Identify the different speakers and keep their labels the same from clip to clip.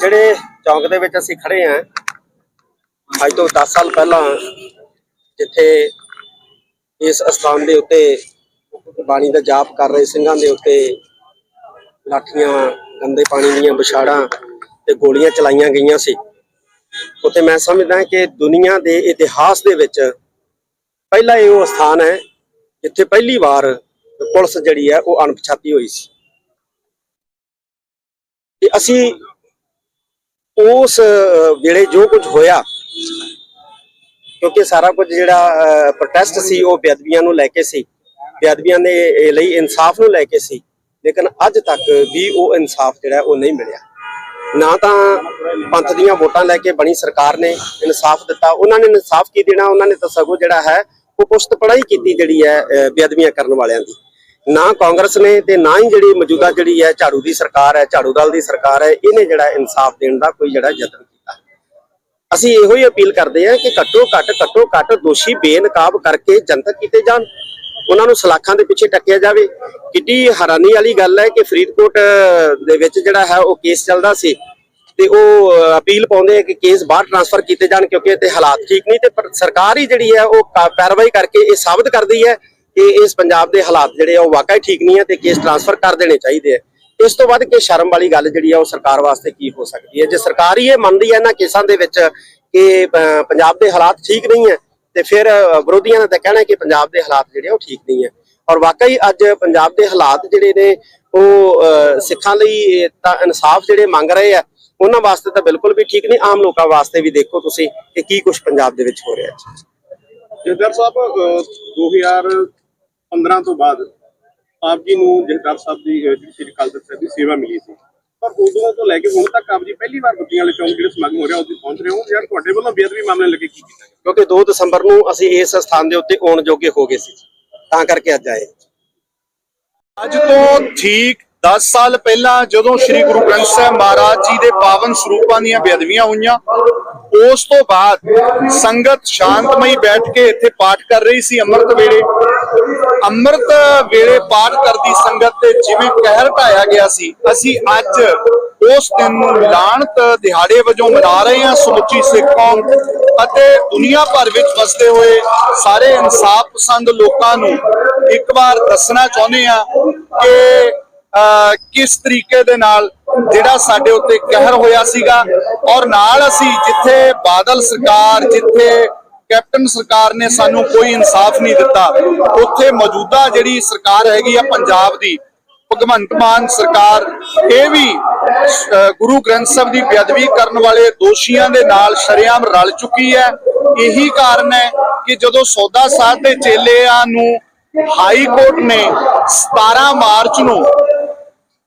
Speaker 1: ਜਿਹੜੇ ਚੌਂਕ ਦੇ ਵਿੱਚ ਅਸੀਂ ਖੜੇ ਆਂ ਅੱਜ ਤੋਂ 10 ਸਾਲ ਪਹਿਲਾਂ ਜਿੱਥੇ ਇਸ ਅਸਥਾਨ ਦੇ ਉੱਤੇ ਬਾਣੀ ਦਾ ਜਾਪ ਕਰ ਰਹੇ ਸਿੰਘਾਂ ਦੇ ਉੱਤੇ ਲਾਠੀਆਂ, ਗੰਦੇ ਪਾਣੀ ਦੀਆਂ ਵਿਛਾੜਾਂ ਤੇ ਗੋਲੀਆਂ ਚਲਾਈਆਂ ਗਈਆਂ ਸੀ। ਉੱਥੇ ਮੈਂ ਸਮਝਦਾ ਕਿ ਦੁਨੀਆ ਦੇ ਇਤਿਹਾਸ ਦੇ ਵਿੱਚ ਪਹਿਲਾ ਇਹ ਉਹ ਸਥਾਨ ਹੈ ਜਿੱਥੇ ਪਹਿਲੀ ਵਾਰ ਪੁਲਿਸ ਜਿਹੜੀ ਹੈ ਉਹ ਅਣਪਛਾਤੀ ਹੋਈ ਸੀ। ਤੇ ਅਸੀਂ ਉਸ ਵੇਲੇ ਜੋ ਕੁਝ ਹੋਇਆ, ਕਿਉਂਕਿ ਸਾਰਾ ਕੁਝ ਜਿਹੜਾ ਪ੍ਰੋਟੈਸਟ ਸੀ, ਉਹ ਬੇਅਦਬੀਆਂ ਨੂੰ ਲੈ ਕੇ ਸੀ। ਬੇਅਦਬੀਆਂ ਦੇ ਲਈ ਇਨਸਾਫ ਨੂੰ ਲੈ ਕੇ ਸੀ, ਲੇਕਿਨ ਅੱਜ ਤੱਕ ਵੀ ਉਹ ਇਨਸਾਫ ਜਿਹੜਾ ਉਹ ਨਹੀਂ ਮਿਲਿਆ। ਨਾ ਤਾਂ ਪੰਥ ਦੀਆਂ ਵੋਟਾਂ ਲੈ ਕੇ ਬਣੀ ਸਰਕਾਰ ਨੇ ਇਨਸਾਫ ਦਿੱਤਾ। ਉਹਨਾਂ ਨੇ ਇਨਸਾਫ ਕੀ ਦੇਣਾ? ਉਹਨਾਂ ਨੇ ਤਾਂ ਸਗੋਂ ਜਿਹੜਾ ਹੈ, ਉਹ ਪੁਸ਼ਤ ਪੜਾਈ ਕੀਤੀ ਜਿਹੜੀ ਹੈ ਬੇਅਦਬੀਆਂ ਕਰਨ ਵਾਲਿਆਂ ਦੀ। ਨਾ ਕਾਂਗਰਸ ਨੇ ਤੇ ਨਾ ਹੀ ਜਿਹੜੀ ਮੌਜੂਦਾ ਜਿਹੜੀ ਹੈ ਝਾੜੂ ਦੀ ਸਰਕਾਰ ਹੈ, ਝਾੜੂ ਦਲ ਦੀ ਸਰਕਾਰ ਹੈ, ਇਹਨੇ ਜਿਹੜਾ ਇਨਸਾਫ ਦੇਣ ਦਾ ਕੋਈ ਜਿਹੜਾ ਯਤਨ ਕੀਤਾ। ਅਸੀਂ ਇਹੋ ਹੀ ਅਪੀਲ ਕਰਦੇ ਹਾਂ ਕਿ ਘੱਟੋ ਘੱਟ ਘੱਟੋ ਘੱਟ ਦੋਸ਼ੀ ਬੇਨਕਾਬ ਕਰਕੇ ਜਨਤਕ ਕੀਤੇ ਜਾਣ। ਉਹਨਾਂ ਨੂੰ ਸਲਾਖਾਂ ਦੇ ਪਿੱਛੇ ਟੱਕਿਆ ਜਾਵੇ। ਕਿੱਡੀ ਹੈਰਾਨੀ ਵਾਲੀ ਗੱਲ ਹੈ ਕਿ ਫਰੀਦਕੋਟ ਦੇ ਵਿੱਚ ਜਿਹੜਾ ਹੈ ਉਹ ਕੇਸ ਚੱਲਦਾ ਸੀ ਤੇ ਉਹ ਅਪੀਲ ਪਾਉਂਦੇ ਆ ਕਿ ਕੇਸ ਬਾਹਰ ਟ੍ਰਾਂਸਫਰ ਕੀਤੇ ਜਾਣ ਕਿਉਂਕਿ ਇੱਥੇ ਹਾਲਾਤ ਠੀਕ ਨਹੀਂ ਤੇ ਪਰ ਸਰਕਾਰ ਹੀ ਜਿਹੜੀ ਹੈ ਉਹ ਕਾ- ਕਾਰਵਾਈ ਕਰਕੇ ਇਹ ਸਾਬਤ ਕਰਦੀ ਹੈ ਕਿ ਇਸ ਪੰਜਾਬ ਦੇ ਹਾਲਾਤ ਜਿਹੜੇ ਆ ਉਹ ਵਾਕਈ ਠੀਕ ਨਹੀਂ ਆ ਤੇ ਕੇਸ ਟ੍ਰਾਂਸਫਰ ਕਰ ਦੇਣੇ ਚਾਹੀਦੇ ਆ। ਇਸ ਤੋਂ ਵੱਧ ਕਿ ਸ਼ਰਮ ਵਾਲੀ ਗੱਲ ਜਿਹੜੀ ਆ ਉਹ ਸਰਕਾਰ ਵਾਸਤੇ ਕੀ ਹੋ ਸਕਦੀ ਹੈ? ਜੇ ਸਰਕਾਰ ਹੀ ਇਹ ਮੰਨਦੀ ਹੈ ਇਹਨਾਂ ਕੇਸਾਂ ਦੇ ਵਿੱਚ ਕਿ ਪੰਜਾਬ ਦੇ ਹਾਲਾਤ ਠੀਕ ਨਹੀਂ ਹੈ ਤੇ ਫਿਰ ਵਿਰੋਧੀਆਂ ਦਾ ਤਾਂ ਕਹਿਣਾ ਕਿ ਪੰਜਾਬ ਦੇ ਹਾਲਾਤ ਜਿਹੜੇ ਉਹ ਠੀਕ ਨਹੀਂ ਹੈ ਔਰ ਵਾਕਈ ਅੱਜ ਪੰਜਾਬ ਦੇ ਹਾਲਾਤ ਜਿਹੜੇ ਨੇ ਉਹ ਸਿੱਖਾਂ ਲਈ ਤਾਂ ਇਨਸਾਫ ਜਿਹੜੇ ਮੰਗ ਰਹੇ ਆ, ਉਹਨਾਂ ਵਾਸਤੇ ਤਾਂ ਬਿਲਕੁਲ ਵੀ ਠੀਕ ਨਹੀਂ। ਆਮ ਲੋਕਾਂ ਵਾਸਤੇ ਵੀ ਦੇਖੋ ਤੁਸੀਂ ਕਿ ਕੀ ਕੁਝ ਪੰਜਾਬ ਦੇ ਵਿੱਚ ਹੋ ਰਿਹਾ ਹੈ।
Speaker 2: ਜਿੰਦਰ ਸਾਹਿਬ 2000 15 ਤੋਂ ਬਾਅਦ ਆਪ ਜੀ ਨੂੰ ਜਹਦਾਰ ਸਾਹਿਬ ਦੀ ਸ੍ਰੀ ਅਕਾਲ ਤਖਤ ਸਾਹਿਬ ਦੀ ਸੇਵਾ ਮਿਲੀ ਸੀ। ਪਰ ਉਦੋਂ ਤੋਂ ਲੈ ਕੇ ਹੁਣ ਤੱਕ ਆਪ ਜੀ ਪਹਿਲੀ ਵਾਰ ਬੱਤੀਆਂ ਵਾਲੇ ਚੌਂਕ ਜਿਹੜੇ ਸਮਾਗਮ ਹੋ ਰਿਹਾ ਉਹਦੀ ਪਹੁੰਚ ਰਹੇ ਹੋ। ਯਾਰ ਤੁਹਾਡੇ ਵੱਲੋਂ ਬੇਅਦਬੀ ਮਾਮਲੇ ਲੱਗੇ ਕੀ ਕੀਤਾ
Speaker 1: ਕਿਉਂਕਿ 2 ਦਸੰਬਰ ਨੂੰ ਅਸੀਂ ਇਸ ਸਥਾਨ ਦੇ ਉੱਤੇ ਆਉਣ ਜੋਗੇ ਹੋ ਗਏ ਸੀ। ਤਾਂ ਕਰਕੇ ਅੱਜ ਆਏ।
Speaker 3: ਅੱਜ ਤੋਂ ਠੀਕ 10 ਸਾਲ ਪਹਿਲਾਂ ਜਦੋਂ ਸ੍ਰੀ ਗੁਰੂ ਗ੍ਰੰਥ ਸਾਹਿਬ ਮਹਾਰਾਜ ਜੀ ਦੇ ਪਾਵਨ ਸਰੂਪਾਂ ਦੀਆਂ ਬੇਅਦਬੀਆਂ ਹੋਈਆਂ ਉਸ ਤੋਂ ਬਾਅਦ ਸੰਗਤ ਸ਼ਾਂਤਮਈ ਬੈਠ ਕੇ ਇੱਥੇ ਪਾਠ ਕਰ ਰਹੀ ਸੀ ਅੰਮ੍ਰਿਤ ਵੇਲੇ। ਅੰਮ੍ਰਿਤ ਵੇਲੇ ਪਾਠ ਕਰਦੀ ਸੰਗਤ ਤੇ ਜਿਵੇਂ ਕਹਿਰ ਢਾਇਆ ਗਿਆ ਸੀ, ਅਸੀਂ ਅੱਜ ਉਸ ਦਿਨ ਨੂੰ ਲਾਣਤ ਦਿਹਾੜੇ ਵਜੋਂ ਮਨਾ ਰਹੇ ਹਾਂ, ਸਮੁੱਚੀ ਸਿੱਖ ਕੌਮ ਅਤੇ ਦੁਨੀਆ ਭਰ ਵਿੱਚ ਵਸਦੇ ਹੋਏ ਸਾਰੇ ਇਨਸਾਫ ਪਸੰਦ ਲੋਕਾਂ ਨੂੰ ਇੱਕ ਵਾਰ ਦੱਸਣਾ ਚਾਹੁੰਦੇ ਹਾਂ ਕਿ ਕਿਸ ਤਰੀਕੇ ਦੇ ਨਾਲ ਜਿਹੜਾ ਸਾਡੇ ਉੱਤੇ ਕਹਿਰ ਹੋਇਆ ਸੀਗਾ ਔਰ ਨਾਲ ਅਸੀਂ ਜਿੱਥੇ ਬਾਦਲ ਸਰਕਾਰ, ਜਿੱਥੇ ਕੈਪਟਨ ਸਰਕਾਰ ਨੇ ਸਾਨੂੰ ਕੋਈ ਇਨਸਾਫ ਨਹੀਂ ਦਿੱਤਾ। ਉੱਥੇ ਮੌਜੂਦਾ ਜਿਹੜੀ ਸਰਕਾਰ ਹੈਗੀ ਆ ਪੰਜਾਬ ਦੀ, ਭਗਵੰਤ ਮਾਨ ਸਰਕਾਰ, ਇਹ ਵੀ ਗੁਰੂ ਗ੍ਰੰਥ ਸਾਹਿਬ ਦੀ ਬੇਅਦਬੀ ਕਰਨ ਵਾਲੇ ਦੋਸ਼ੀਆਂ ਦੇ ਨਾਲ ਸ਼ਰੇਆਮ ਰਲ ਚੁੱਕੀ ਹੈ। ਇਹੀ ਕਾਰਨ ਹੈ ਕਿ ਜਦੋਂ ਸੌਦਾ ਸਾਹਿਬ ਦੇ ਚੇਲਿਆਂ ਨੂੰ ਹਾਈ ਕੋਰਟ ਨੇ 17 ਮਾਰਚ ਨੂੰ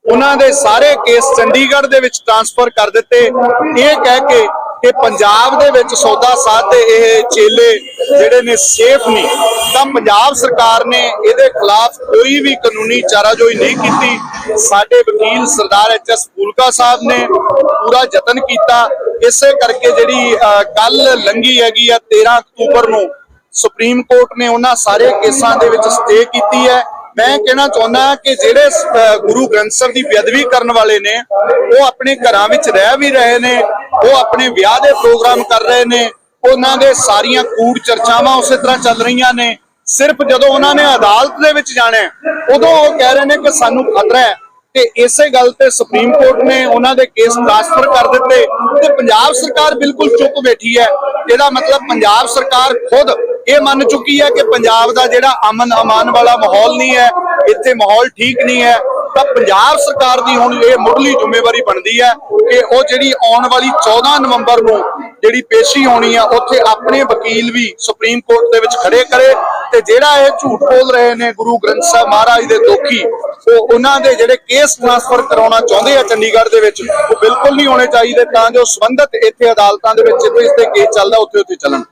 Speaker 3: ਉਹਨਾਂ ਦੇ ਸਾਰੇ ਕੇਸ ਚੰਡੀਗੜ੍ਹ ਦੇ ਵਿੱਚ ਟ੍ਰਾਂਸਫਰ ਕਰ ਦਿੱਤੇ, ਇਹ ਕਹਿ ਕੇ ਕਿ ਪੰਜਾਬ ਦੇ ਵਿੱਚ ਸੌਦਾ ਸਾਧ ਦੇ ਇਹ ਚੇਲੇ ਜਿਹੜੇ ਨੇ ਸੇਫ ਨਹੀਂ। ਤਾਂ ਪੰਜਾਬ ਸਰਕਾਰ ਨੇ ਇਹਦੇ ਖਿਲਾਫ ਕੋਈ ਵੀ ਕਾਨੂੰਨੀ ਚਾਰਾਜੋਈ ਨਹੀਂ ਕੀਤੀ। ਸਾਡੇ ਵਕੀਲ ਸਰਦਾਰ ਐਚ ਐਸ ਫੂਲਕਾ ਸਾਹਿਬ ਨੇ ਪੂਰਾ ਯਤਨ ਕੀਤਾ। ਇਸੇ ਕਰਕੇ ਜਿਹੜੀ ਕੱਲ ਲੰਗੀ ਹੈਗੀ ਆ 13 ਅਕਤੂਬਰ ਨੂੰ ਸੁਪਰੀਮ ਕੋਰਟ ਨੇ ਉਹਨਾਂ ਸਾਰੇ ਕੇਸਾਂ ਦੇ ਵਿੱਚ ਸਟੇ ਕੀਤੀ ਹੈ। ਮੈਂ ਕਹਿਣਾ ਚਾਹੁੰਦਾ ਕਿ ਜਿਹੜੇ ਗੁਰੂ ਗ੍ਰੰਥ ਸਾਹਿਬ ਦੀ ਬੇਅਦਬੀ ਕਰਨ ਵਾਲੇ ਨੇ, ਉਹ ਆਪਣੇ ਘਰਾਂ ਵਿੱਚ ਰਹਿ ਵੀ ਰਹੇ ਨੇ, ਉਹ ਆਪਣੇ ਵਿਆਹ ਦੇ ਪ੍ਰੋਗਰਾਮ ਕਰ ਰਹੇ ਨੇ, ਉਹਨਾਂ ਦੇ ਸਾਰੀਆਂ ਕੂੜ ਚਰਚਾਵਾਂ ਉਸੇ ਤਰ੍ਹਾਂ ਚੱਲ ਰਹੀਆਂ ਨੇ, ਸਿਰਫ ਜਦੋਂ ਉਹਨਾਂ ਨੇ ਅਦਾਲਤ ਦੇ ਵਿੱਚ ਜਾਣਾ ਉਦੋਂ ਉਹ ਕਹਿ ਰਹੇ ਨੇ ਕਿ ਸਾਨੂੰ ਖਤਰਾ ਹੈ। ਤੇ ਇਸੇ ਗੱਲ ਤੇ ਸੁਪਰੀਮ ਕੋਰਟ ਨੇ ਉਹਨਾਂ ਦੇ ਕੇਸ ਟ੍ਰਾਂਸਫਰ ਕਰ ਦਿੱਤੇ ਤੇ ਪੰਜਾਬ ਸਰਕਾਰ ਬਿਲਕੁਲ ਚੁੱਪ ਬੈਠੀ ਹੈ ਇਹਦਾ ਮਤਲਬ ਪੰਜਾਬ ਸਰਕਾਰ ਖੁਦ ਇਹ ਮੰਨ ਚੁੱਕੀ ਹੈ ਕਿ ਪੰਜਾਬ ਦਾ ਜਿਹੜਾ ਅਮਨ ਅਮਾਨ ਵਾਲਾ ਮਾਹੌਲ ਨਹੀਂ ਹੈ, ਇੱਥੇ ਮਾਹੌਲ ਠੀਕ ਨਹੀਂ ਹੈ ਤਾਂ ਪੰਜਾਬ ਸਰਕਾਰ ਦੀ ਹੁਣ ਇਹ ਮੁੱਢਲੀ ਜ਼ਿੰਮੇਵਾਰੀ ਬਣਦੀ ਹੈ ਕਿ ਉਹ ਜਿਹੜੀ ਆਉਣ ਵਾਲੀ 14 ਨਵੰਬਰ ਨੂੰ ਜਿਹੜੀ ਪੇਸ਼ੀ ਹੋਣੀ ਆ, ਉੱਥੇ ਆਪਣੇ ਵਕੀਲ ਵੀ ਸੁਪਰੀਮ ਕੋਰਟ ਦੇ ਵਿੱਚ ਖੜੇ ਕਰੇ ਤੇ ਜਿਹੜਾ ਇਹ ਝੂਠ ਬੋਲ ਰਹੇ ਨੇ ਗੁਰੂ ਗ੍ਰੰਥ ਸਾਹਿਬ ਮਹਾਰਾਜ ਦੇ ਦੋਖੀ, ਉਹ ਉਹਨਾਂ ਦੇ ਜਿਹੜੇ ਕੇਸ ਟ੍ਰਾਂਸਫਰ ਕਰਾਉਣਾ ਚਾਹੁੰਦੇ ਆ ਚੰਡੀਗੜ੍ਹ ਦੇ ਵਿੱਚ, ਉਹ ਬਿਲਕੁਲ ਨਹੀਂ ਹੋਣੇ ਚਾਹੀਦੇ ਤਾਂ ਜੋ ਸੰਬੰਧਤ ਇੱਥੇ ਅਦਾਲਤਾਂ ਦੇ ਵਿੱਚ ਜਿੱਥੇ ਇਸ ਤੇ ਕੇਸ ਚੱਲਦਾ ਉੱਥੇ ਉੱਥੇ ਚੱਲਣ।